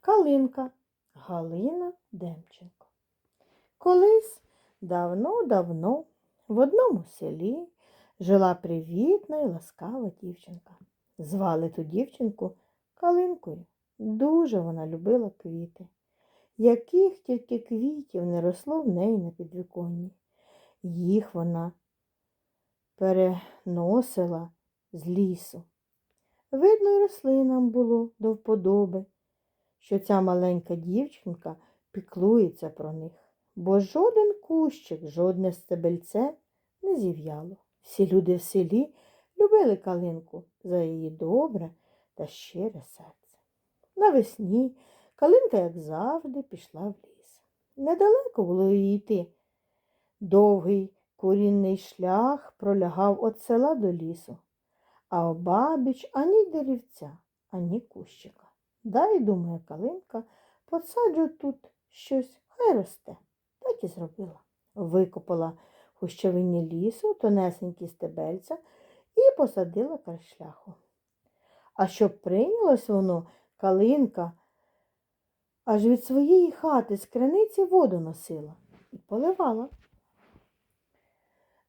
Калинка Галина Демченко. Колись давно-давно в одному селі жила привітна і ласкава дівчинка. Звали ту дівчинку Калинкою. Дуже вона любила квіти. Яких тільки квітів не росло в неї на підвіконні. Їх вона переносила з лісу. Видно, й рослинам було до вподоби, що ця маленька дівчинка піклується про них, бо жоден кущик, жодне стебельце не зів'яло. Всі люди в селі любили калинку за її добре та щире серце. Навесні калинка, як завжди, пішла в ліс. Недалеко було їй йти. Довгий курінний шлях пролягав від села до лісу, а обабіч ані деревця, ані кущика. Дай, думає калинка, посаджу тут щось, хай росте. Так і зробила. Викопала в гущавині лісу тонесенькі стебельця і посадила край. А щоб прийнялось воно, калинка аж від своєї хати з криниці воду носила і поливала.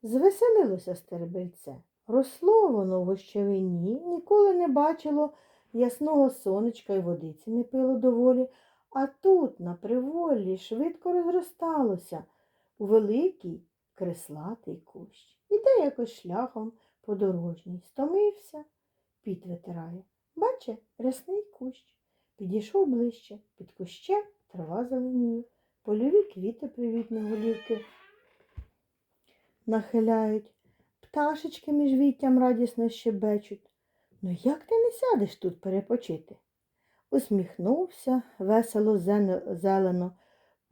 Звеселилося стербельце. Росло воно в гущавині, ніколи не бачило ясного сонечка й водиці не пило доволі, а тут, на приволі, швидко розросталося у великий креслатий кущ. Іде якось шляхом подорожній, стомився, піт витирає. Баче, рясний кущ. Підійшов ближче, під кущем трава зеленіє, польові квіти привітні голівки нахиляють, пташечки між віттям радісно щебечуть. Ну як ти не сядеш тут перепочити? Усміхнувся весело зелено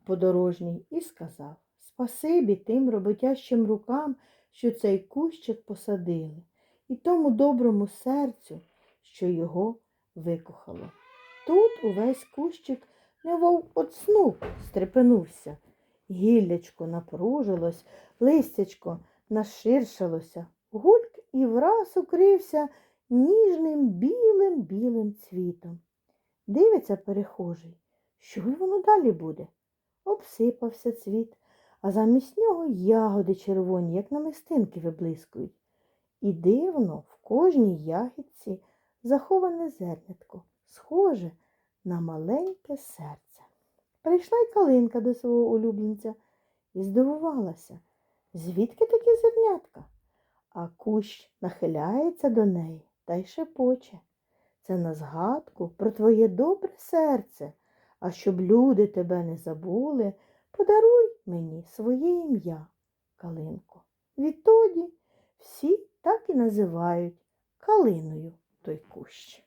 подорожній і сказав Спасибі тим роботящим рукам, що цей кущик посадили, і тому доброму серцю, що його викохало. Тут увесь кущик немов от сну стрепенувся. Гіллячко напружилось, листячко наширшалося, гульк і враз укрився ніжним білим білим цвітом. Дивиться перехожий, що й воно далі буде? Обсипався цвіт, а замість нього ягоди червоні, як намистинки виблискують. І дивно, в кожній ягідці заховане зернятко, схоже на маленьке серце. Прийшла й калинка до свого улюбленця і здивувалася, звідки такі зернятка? А кущ нахиляється до неї та й шепоче. Це на згадку про твоє добре серце, а щоб люди тебе не забули, подаруй мені своє ім'я, Калинко. Відтоді всі так і називають калиною той кущ.